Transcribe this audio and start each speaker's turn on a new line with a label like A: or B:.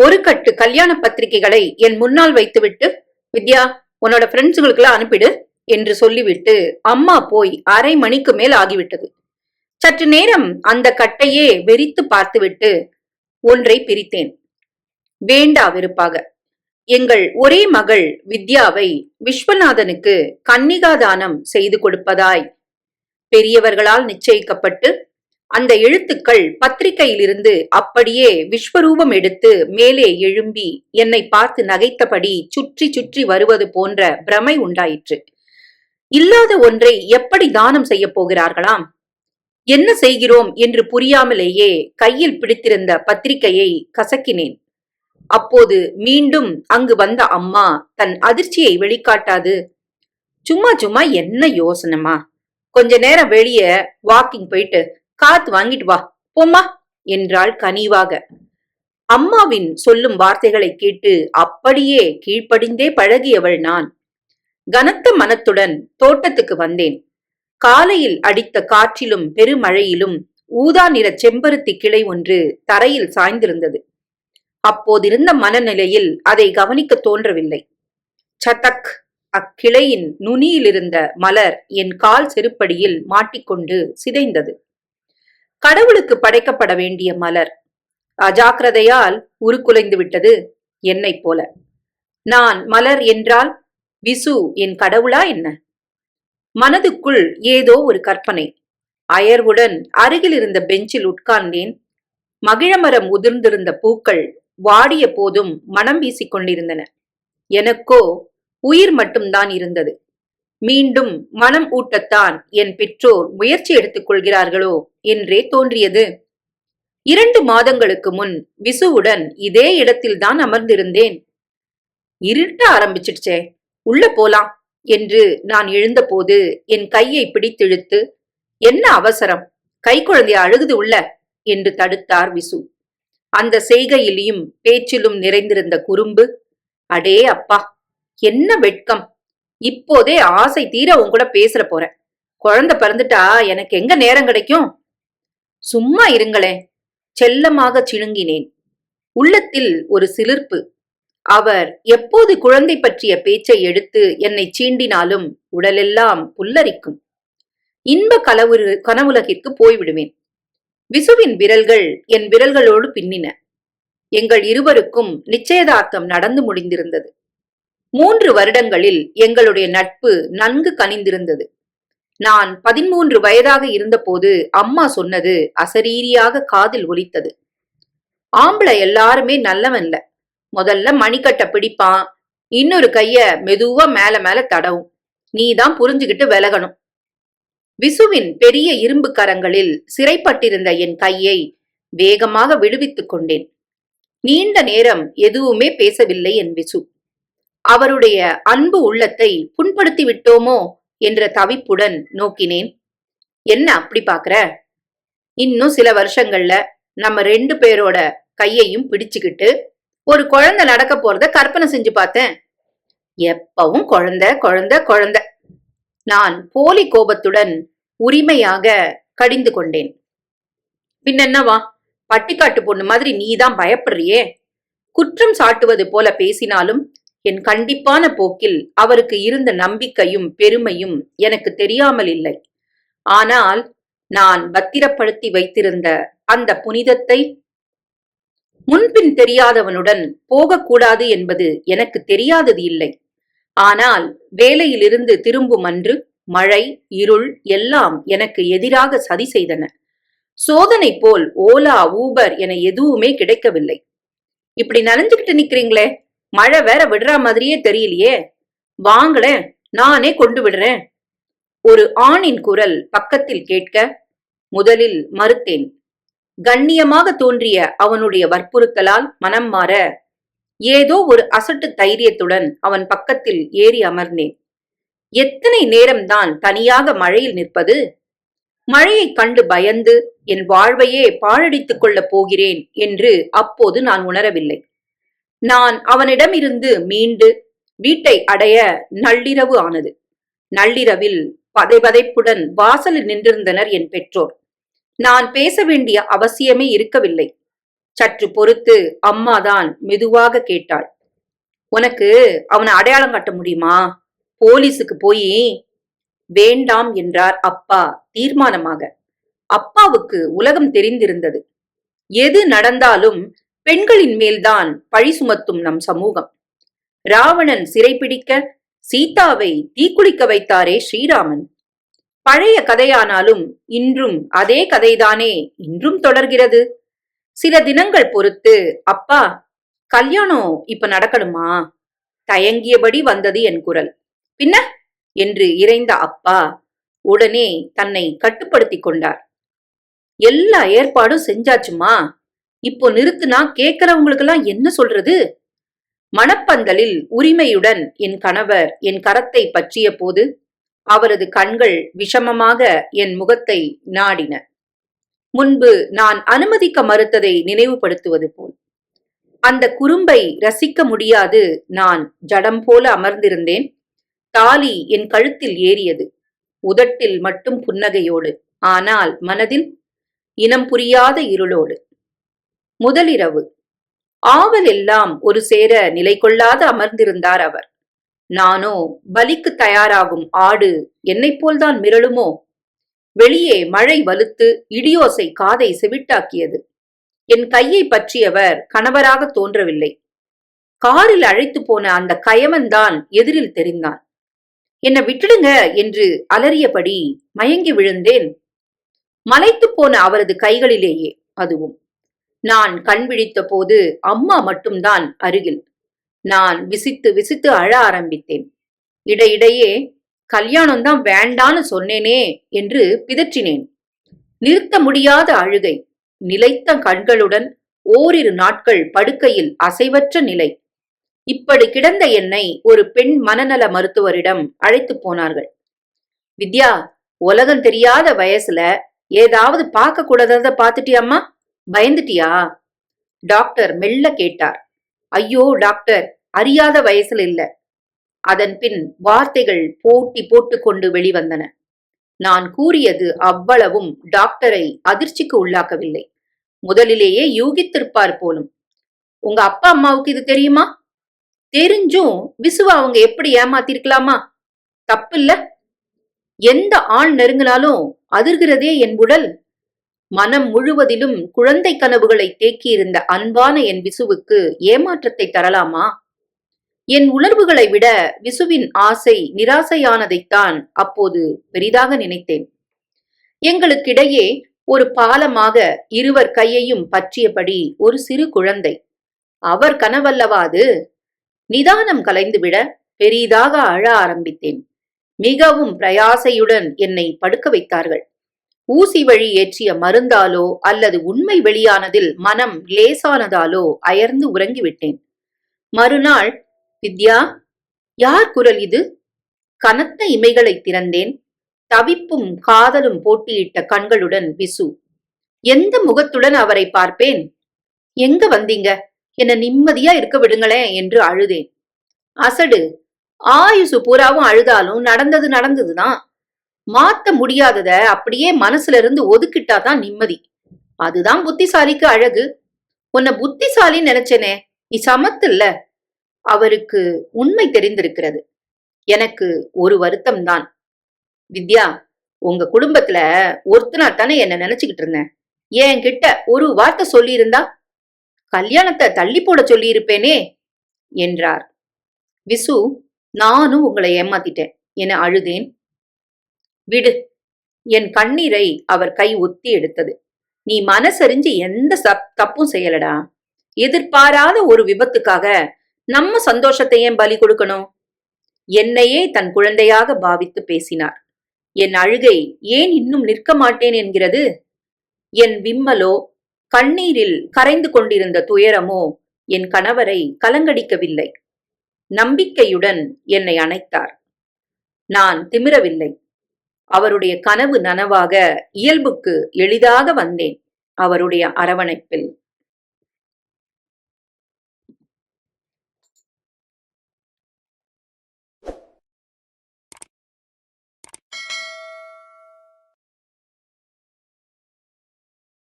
A: ஒரு கட்டு கல்யாண பத்திரிகைகளை என் முன்னால் வைத்துவிட்டு வித்யா உன்னோட ஃப்ரெண்ட்ஸுகளுக்கெல்லாம் அனுப்பிடு என்று சொல்லிவிட்டு அம்மா போய் அரை மணிக்கு மேல் ஆகிவிட்டது. சற்று நேரம் அந்த கட்டையே வெறித்து பார்த்துவிட்டு ஒன்றை பிரித்தேன். வேண்டா வெறுப்பாக. எங்கள் ஒரே மகள் வித்யாவை விஸ்வநாதனுக்கு கன்னிகாதானம் செய்து கொடுப்பதாய் பெரியவர்களால் நிச்சயிக்கப்பட்டு அந்த எழுத்துக்கள் பத்திரிகையிலிருந்து அப்படியே விஸ்வரூபம் எடுத்து மேலே எழும்பி என்னை பார்த்து நகைத்தபடி சுற்றி சுற்றி வருவது போன்ற பிரமை உண்டாயிற்று. இல்லாத ஒன்றை எப்படி தானம் செய்ய போகிறார்களாம்? என்ன செய்கிறோம் என்று புரியாமலேயே கையில் பிடித்திருந்த பத்திரிகையை கசக்கினேன். அப்போது மீண்டும் அங்கு வந்த அம்மா தன் அதிர்ச்சியை வெளிக்காட்டாது சும்மா சும்மா என்ன யோசனைமா? கொஞ்ச நேரம் வெளியே வாக்கிங் போயிட்டு காத்து வாங்கிட்டு வா போம்மா என்றாள் கனிவாக. அம்மாவின் சொல்லும் வார்த்தைகளை கேட்டு அப்படியே கீழ்ப்படிந்தே பழகியவள் நான். கனத்த மனத்துடன் தோட்டத்துக்கு வந்தேன். காலையில் அடித்த காற்றிலும் பெருமழையிலும் ஊதா நிற செம்பருத்தி கிளை ஒன்று தரையில் சாய்ந்திருந்தது. அப்போதிருந்த மனநிலையில் அதை கவனிக்க தோன்றவில்லை. சதக் அக்கிளையின் நுனியிலிருந்த மலர் என் கால் செருப்படியில் மாட்டிக்கொண்டு சிதைந்தது. கடவுளுக்கு படைக்கப்பட வேண்டிய மலர். அஜாக்கிரதையால் உருக்குலைந்து விட்டது என்னைப் போல. நான் மலர் என்றால் விசு என் கடவுளா என்ன? மனதுக்குள் ஏதோ ஒரு கற்பனை. அயர்வுடன் அருகில் இருந்த பெஞ்சில் உட்கார்ந்தேன். மகிழமரம் உதிர்ந்திருந்த பூக்கள் வாடிய போதும் மனம் வீசிக் கொண்டிருந்தன. எனக்கோ உயிர் மட்டும்தான் இருந்தது. மீண்டும் மனம் ஊட்டத்தான் என் பெற்றோர் முயற்சி எடுத்துக் கொள்கிறார்களோ என்றே தோன்றியது. இரண்டு மாதங்களுக்கு முன் விசுவுடன் இதே இடத்தில்தான் அமர்ந்திருந்தேன். இருட்ட ஆரம்பிச்சிடுச்சே உள்ள போலாம் என்று நான் எழுந்தபோது என் கையை பிடித்திழுத்து என்ன அவசரம்? கை குழந்தைய அழுகுது உள்ள என்று தடுத்தார் விசு. அந்த செய்கையிலும் பேச்சிலும் நிறைந்திருந்த குறும்பு அடே அப்பா என்ன வெட்கம்? இப்போதே ஆசை தீர உன் கூட பேசுற போறேன். குழந்தை பிறந்துட்டா எனக்கு எங்க நேரம் கிடைக்கும்? சும்மா இருங்களேன். செல்லமாக சிணுங்கினேன். உள்ளத்தில் ஒரு சிலிர்ப்பு. அவர் எப்போது குழந்தை பற்றிய பேச்சை எடுத்து என்னை சீண்டினாலும் உடலெல்லாம் புல்லரிக்கும். இன்ப கலவுரு கனவுலகிற்கு போய்விடுவேன். விசுவின் விரல்கள் என் விரல்களோடு பின்னின. எங்கள் இருவருக்கும் நிச்சயதார்த்தம் நடந்து முடிந்திருந்தது. மூன்று வருடங்களில் எங்களுடைய நட்பு நன்கு கனிந்திருந்தது. நான் பதிமூன்று வயதாக இருந்தபோது அம்மா சொன்னது அசரீரியாக காதில் ஒலித்தது. ஆம்பளை எல்லாருமே நல்லவன்ல. முதல்ல மணிக்கட்டை பிடிப்பான் இன்னொரு கைய மெதுவா மேல மேல தடவும். நீதான் புரிஞ்சுகிட்டு விலகணும். விசுவின் பெரிய இரும்பு கரங்களில் சிறைப்பட்டிருந்த என் கையை வேகமாக விடுவித்துக் கொண்டேன். நீண்ட நேரம் எதுவுமே பேசவில்லை என் விசு. அவருடைய அன்பு உள்ளத்தை புண்படுத்தி விட்டோமோ என்ற தவிப்புடன் நோக்கினேன். என்ன அப்படி பாக்குற இன்னும் சில வருஷங்கள்ல நம்ம ரெண்டு பேரோட கையையும் பிடிச்சுக்கிட்டு ஒரு குழந்தை நடக்க போறத கற்பனை செஞ்சு பார்த்தேன். எப்பவும் குழந்தை குழந்தை குழந்தை. நான் போலி கோபத்துடன் உரிமையாக கடிந்து கொண்டேன். பின்னென்னவா பட்டிக்காட்டு பொண்ணு மாதிரி நீதான் பயப்படுறியே? குற்றம் சாட்டுவது போல பேசினாலும் என் கண்டிப்பான போக்கில் அவருக்கு இருந்த நம்பிக்கையும் பெருமையும் எனக்கு தெரியாமல் இல்லை. ஆனால் நான் பத்திரப்படுத்தி வைத்திருந்த அந்த புனிதத்தை முன்பின் தெரியாதவனுடன் போகக்கூடாது என்பது எனக்கு தெரியாதது இல்லை. ஆனால் வேலையிலிருந்து திரும்பும் அன்று மழை இருள் எல்லாம் எனக்கு எதிராக சதி செய்தன. சோதனை போல் ஓலா ஊபர் என எதுவுமே கிடைக்கவில்லை. இப்படி நனைஞ்சுக்கிட்டு நிக்கிறீங்களே? மழை வேற விடுற மாதிரியே தெரியலையே. வாங்களேன் நானே கொண்டு விடுறேன். ஒரு ஆணின் குரல் பக்கத்தில் கேட்க முதலில் மறுத்தேன். கண்ணியமாக தோன்றிய அவனுடைய வற்புறுத்தலால் மனம் மாற ஏதோ ஒரு அசட்டு தைரியத்துடன் அவன் பக்கத்தில் ஏறி அமர்ந்தேன். எத்தனை நேரம்தான் தனியாக மழையில் நிற்பது? மழையைக் கண்டு பயந்து என் வாழ்வையே பாழடித்துக் கொள்ளப் போகிறேன் என்று அப்போது நான் உணரவில்லை. நான் அவனிடமிருந்து மீண்டு வீட்டை அடைய நள்ளிரவு ஆனது. நள்ளிரவில் பதைபதைப்புடன் வாசலில் நின்றிருந்தனர் என் பெற்றோர். நான் பேச வேண்டிய அவசியமே இருக்கவில்லை. சற்று பொறுத்து அம்மாதான் மெதுவாக கேட்டாள். உனக்கு அவனை அடையாளம் காட்ட முடியுமா? போலீஸுக்கு போய் வேண்டாம் என்றார் அப்பா தீர்மானமாக. அப்பாவுக்கு உலகம் தெரிந்திருந்தது. எது நடந்தாலும் பெண்களின் மேல்தான் பழி சுமத்தும் நம் சமூகம். ராவணன் சிறைப்பிடிக்க சீதாவை தீக்குளிக்க வைத்தாரே ஸ்ரீராமன். பழைய கதையானாலும் இன்றும் அதே கதைதானே இன்றும் தொடர்கிறது. சில தினங்கள் பொறுத்து அப்பா கல்யாணம் இப்ப நடக்கணுமா? தயங்கியபடி வந்தது என் குரல். பின்ன? என்று இறைந்த அப்பா உடனே தன்னை கட்டுப்படுத்திக் கொண்டார். எல்லா ஏற்பாடும் செஞ்சாச்சுமா? இப்போ நிறுத்துனா கேட்கிறவங்களுக்கெல்லாம் என்ன சொல்றது? மணப்பந்தலில் உரிமையுடன் என் கணவர் என் கரத்தை பற்றிய போது அவரது கண்கள் விஷமமாக என் முகத்தை நாடின. முன்பு நான் அனுமதிக்க மறுத்ததை நினைவுபடுத்துவது போல். அந்த குறும்பை ரசிக்க முடியாது நான் ஜடம் போல அமர்ந்திருந்தேன். தாலி என் கழுத்தில் ஏறியது. உதட்டில் மட்டும் புன்னகையோடு. ஆனால் மனதில் இனம் புரியாத இருளோடு. முதலிரவு. ஆவல் எல்லாம் ஒரு சேர நிலை கொள்ளாது அமர்ந்திருந்தார் அவர். நானோ பலிக்கு தயாராகும் ஆடு என்னைப் போல்தான் மிரளுமோ? வெளியே மழை வலுத்து இடியோசை காதை செவிட்டாக்கியது. என் கையை பற்றியவர் கணவராக தோன்றவில்லை. காரில் அழைத்து போன அந்த கயவன்தான் எதிரில் தெரிந்தான். என்ன விட்டுடுங்க என்று அலறியபடி மயங்கி விழுந்தேன். மலைத்து போன அவரது கைகளிலேயே அதுவும். நான் கண் விழித்த போது அம்மா மட்டும்தான் அருகில். நான் விசித்து விசித்து அழ ஆரம்பித்தேன். இடையிடையே கல்யாணம் தான் வேண்டான்னு சொன்னேனே என்று பிதற்றினேன். நிறுத்த முடியாத அழுகை நிலைத்த கண்களுடன் ஓரிரு நாட்கள் படுக்கையில் அசைவற்ற நிலை. இப்படி கிடந்த என்னை ஒரு பெண் மனநல மருத்துவரிடம் அழைத்து போனார்கள். வித்யா உலகம் தெரியாத வயசுல ஏதாவது பார்க்க கூடாதத பார்த்துட்டியம்மா? பயந்துட்டியா? டாக்டர் மெல்ல கேட்டார். ஐயோ டாக்டர் அறியாத வயசுல இல்ல. அதன் பின் வார்த்தைகள் போட்டி போட்டுக்கொண்டு வெளிவந்தன. நான் கூறியது அவ்வளவும் டாக்டரை அதிர்ச்சிக்கு உள்ளாக்கவில்லை. முதலிலேயே யூகித்திருப்பார் போலும். உங்க அப்பா அம்மாவுக்கு இது தெரியுமா? தெரிஞ்சும் விசுவா அவங்க எப்படி ஏமாத்திருக்கலாமா? தப்பில்ல? எந்த ஆண் நெருங்கினாலும் அதிர்கிறதே என் உடல். மனம் முழுவதிலும் குழந்தை கனவுகளை தேக்கியிருந்த அன்பான என் விசுவுக்கு ஏமாற்றத்தை தரலாமா? என் உணர்வுகளை விட விசுவின் ஆசை நிராசையானதைத்தான் அப்போது பெரிதாக நினைத்தேன். எங்களுக்கிடையே ஒரு பாலமாக இருவர் கையையும் பற்றியபடி ஒரு சிறு குழந்தை. அவர் கனவல்லவாது நிதானம் கலைந்துவிட பெரிதாக அழ ஆரம்பித்தேன். மிகவும் பிரயாசையுடன் என்னை படுக்க வைத்தார்கள். ஊசி வழி ஏற்றிய மருந்தாலோ அல்லது உண்மை வெளியானதில் மனம் லேசானதாலோ அயர்ந்து உறங்கிவிட்டேன். மறுநாள் வித்யா யார் குரல் இது? கனத்த இமைகளை திறந்தேன். தவிப்பும் காதலும் போட்டியிட்ட கண்களுடன் விசு. எந்த முகத்துடன் அவரை பார்ப்பேன்? எங்க வந்தீங்க? என்ன நிம்மதியா இருக்க விடுங்களேன் என்று அழுதேன். அசடு. ஆயுசு பூராவும் அழுதாலும் நடந்தது நடந்ததுதான். மாத்த முடியாதத அப்படியே மனசுல இருந்து ஒதுக்கிட்டாதான் நிம்மதி. அதுதான் புத்திசாலிக்கு அழகு. உன்னை புத்திசாலி நினைச்சேனே நீ சமத்தில்ல. அவருக்கு உண்மை தெரிந்திருக்கிறது. எனக்கு ஒரு வருத்தம் தான் வித்யா உங்க குடும்பத்துல ஒருத்தனா தானே என்ன நினைச்சுக்கிட்டு இருந்தேன். என்கிட்ட ஒரு வார்த்தை சொல்லியிருந்தா? கல்யாணத்தை தள்ளி போட சொல்லியிருப்பேனே என்றார். விசு நானும் உங்களை ஏமாத்திட்டேன். என அழுதேன். விடு. என் கண்ணீரை அவர் கை ஒத்தி எடுத்தது. நீ மனசறிஞ்சு எந்த தப்பும் செய்யலடா. எதிர்பாராத ஒரு விபத்துக்காக நம்ம சந்தோஷத்தை ஏன் பலி கொடுக்கணும்? என்னையே தன் குழந்தையாக பாவித்து பேசினார். என் அழுகை ஏன் இன்னும் நிற்க மாட்டேன் என்கிறது? என் விம்மலோ கண்ணீரில் கரைந்து கொண்டிருந்த துயரமோ என் கணவரை கலங்கடிக்கவில்லை. நம்பிக்கையுடன் என்னை அணைத்தார். நான் திமிரவில்லை. அவருடைய கனவு நனவாக இயல்புக்கு எளிதாக வந்தேன் அவருடைய அரவணைப்பில்.